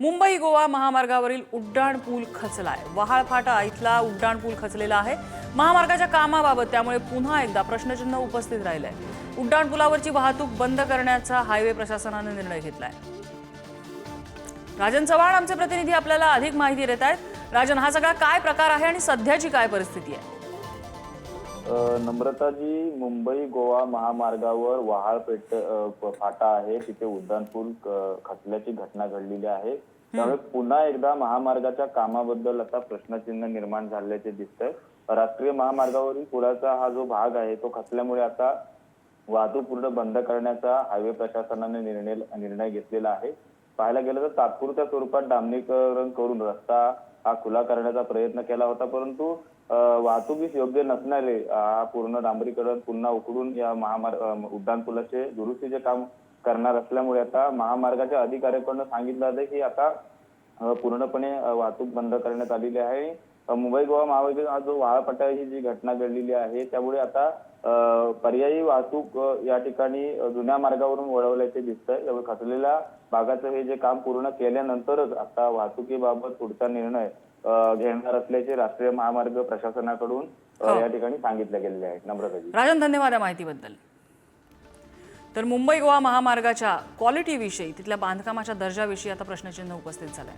मुंबई गोवा महामार्गावरील उड्डाण पूल खचलाय. वहाळ फाटा इथला उड्डाण पूल खचलेला आहे. महामार्गाच्या कामाबाबत त्यामुळे पुन्हा एकदा प्रश्नचिन्ह उपस्थित राहिलंय. उड्डाण पुलावरची वाहतूक बंद करण्याचा हायवे प्रशासनाने निर्णय घेतलाय. राजन चव्हाण आमचे प्रतिनिधी आपल्याला अधिक माहिती देत आहेत. राजन हा सगळा काय प्रकार आहे आणि सध्याची काय परिस्थिती आहे? अ, नम्रताजी मुंबई गोवा महामार्गावर वहाळ पेट अ, फाटा आहे. तिथे उड्डाणपूल क- खचल्याची घटना घडलेली आहे. त्यामुळे पुन्हा एकदा महामार्गाच्या कामाबद्दल आता प्रश्नचिन्ह निर्माण झाल्याचे दिसतंय. राष्ट्रीय महामार्गावरील पुलाचा हा जो भाग आहे तो खचल्यामुळे आता वाहतूक पूर्ण बंद करण्याचा हायवे प्रशासनाने निर्णय निर्णय घेतलेला आहे. पाहायला गेलं तर तात्पुरत्या स्वरूपात डांबरीकरण करून रस्ता हा खुला करण्याचा प्रयत्न केला होता परंतु वाहतुकीस योग्य नसणारे हा पूर्ण डांबरीकरण पुन्हा उकडून या महामार्ग उड्डाण पुलाचे दुरुस्तीचे काम करणार असल्यामुळे आता महामार्गाच्या अधिकाऱ्यांकडून सांगितलं जाते की आता पूर्णपणे वाहतूक बंद करण्यात आलेली आहे. मुंबई गोवा महामार्ग हा जो ही जी घटना घडलेली आहे त्यामुळे आता पर्यायी वाहतूक या ठिकाणी जुन्या मार्गावरून वळवल्याचे दिसतंय. त्यामुळे खचलेल्या भागाचं हे जे काम पूर्ण केल्यानंतरच आता वाहतुकीबाबत पुढचा निर्णय घेणार असल्याचे राष्ट्रीय महामार्ग प्रशासनाकडून हो. या ठिकाणी सांगितले गेलेले आहे. नम्रताजी राजन धन्यवाद या माहितीबद्दल. तर मुंबई गोवा महामार्गाच्या क्वालिटीविषयी तिथल्या बांधकामाच्या दर्जाविषयी आता प्रश्नचिन्ह उपस्थित झालंय.